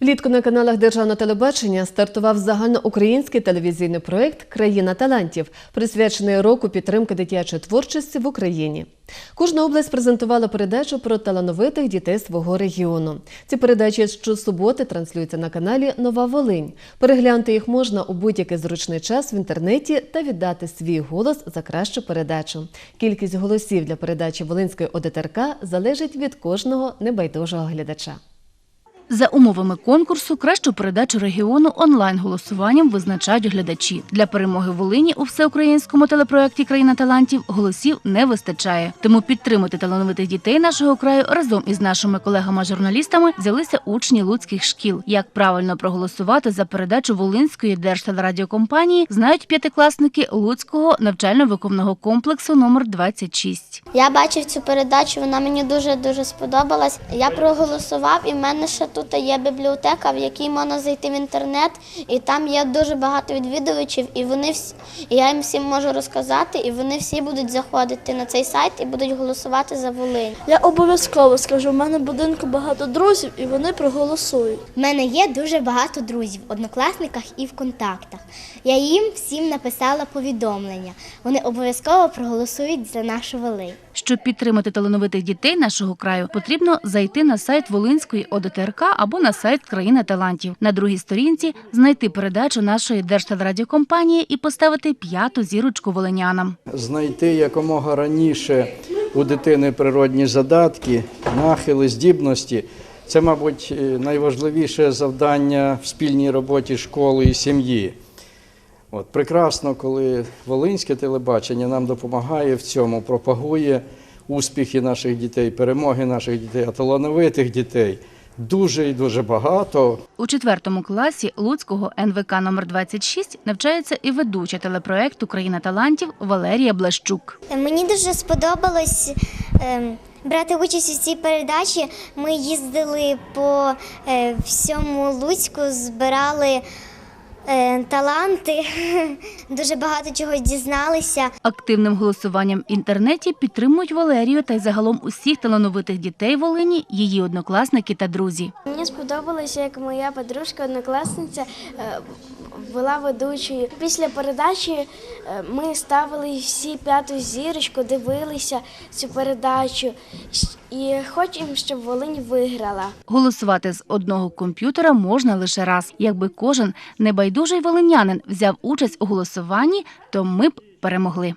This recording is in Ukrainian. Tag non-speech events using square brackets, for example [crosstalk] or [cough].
Влітку на каналах Державного телебачення стартував загальноукраїнський телевізійний проєкт Країна талантів, присвячений року підтримки дитячої творчості в Україні. Кожна область презентувала передачу про талановитих дітей свого регіону. Ці передачі щосуботи транслюються на каналі Нова Волинь. Переглянути їх можна у будь-який зручний час в інтернеті та віддати свій голос за кращу передачу. Кількість голосів для передачі Волинської ОДТРК залежить від кожного небайдужого глядача. За умовами конкурсу кращу передачу регіону онлайн голосуванням визначають глядачі. Для перемоги Волині у всеукраїнському телепроекті Країна талантів голосів не вистачає. Тому підтримати талановитих дітей нашого краю разом із нашими колегами-журналістами взялися учні луцьких шкіл. Як правильно проголосувати за передачу Волинської держтелерадіокомпанії, знають п'ятикласники Луцького навчально-виховного комплексу номер 26. Я бачив цю передачу, вона мені дуже дуже сподобалась. Я проголосував, і в мене ще є бібліотека, в якій можна зайти в інтернет, і там є дуже багато відвідувачів, і вони всі, і я їм всім можу розказати, і вони всі будуть заходити на цей сайт і будуть голосувати за Волинь. Я обов'язково скажу, в мене в будинку багато друзів і вони проголосують. У мене є дуже багато друзів в однокласниках і в контактах. Я їм всім написала повідомлення. Вони обов'язково проголосують за нашу Волинь. Щоб підтримати талановитих дітей нашого краю, потрібно зайти на сайт Волинської ОДТРК або на сайт Країна талантів. На другій сторінці знайти передачу нашої держтелерадіокомпанії і поставити п'яту зірочку волинянам. знайти якомога раніше у дитини природні задатки, нахили, здібності. Це, мабуть, е, найважливіше завдання в спільній роботі школи і сім'ї. От, прекрасно, коли Волинське телебачення нам допомагає в цьому, пропагує успіхи наших дітей, перемоги наших дітей, а талановитих дітей дуже і дуже багато. У четвертому класі Луцького НВК номер 26 навчається і ведуча телепроекту Країна талантів Валерія Блащук. Мені дуже сподобалось ем, брати участь у цій передачі. Ми їздили по е, всьому Луцьку, збирали таланти, [laughs] дуже багато чого дізналися. Активним голосуванням в інтернеті підтримують Валерію та й загалом усіх талановитих дітей Волині, її однокласники та друзі. Мені сподобалося, як моя подружка, однокласниця е, була ведучою. Після передачі е, ми ставили всі п'яту зірочку, дивилися цю передачу і хочемо, щоб Волинь виграла. Голосувати з одного комп'ютера можна лише раз. Якби кожен небайдужий волинянин взяв участь у голосуванні, то ми б перемогли.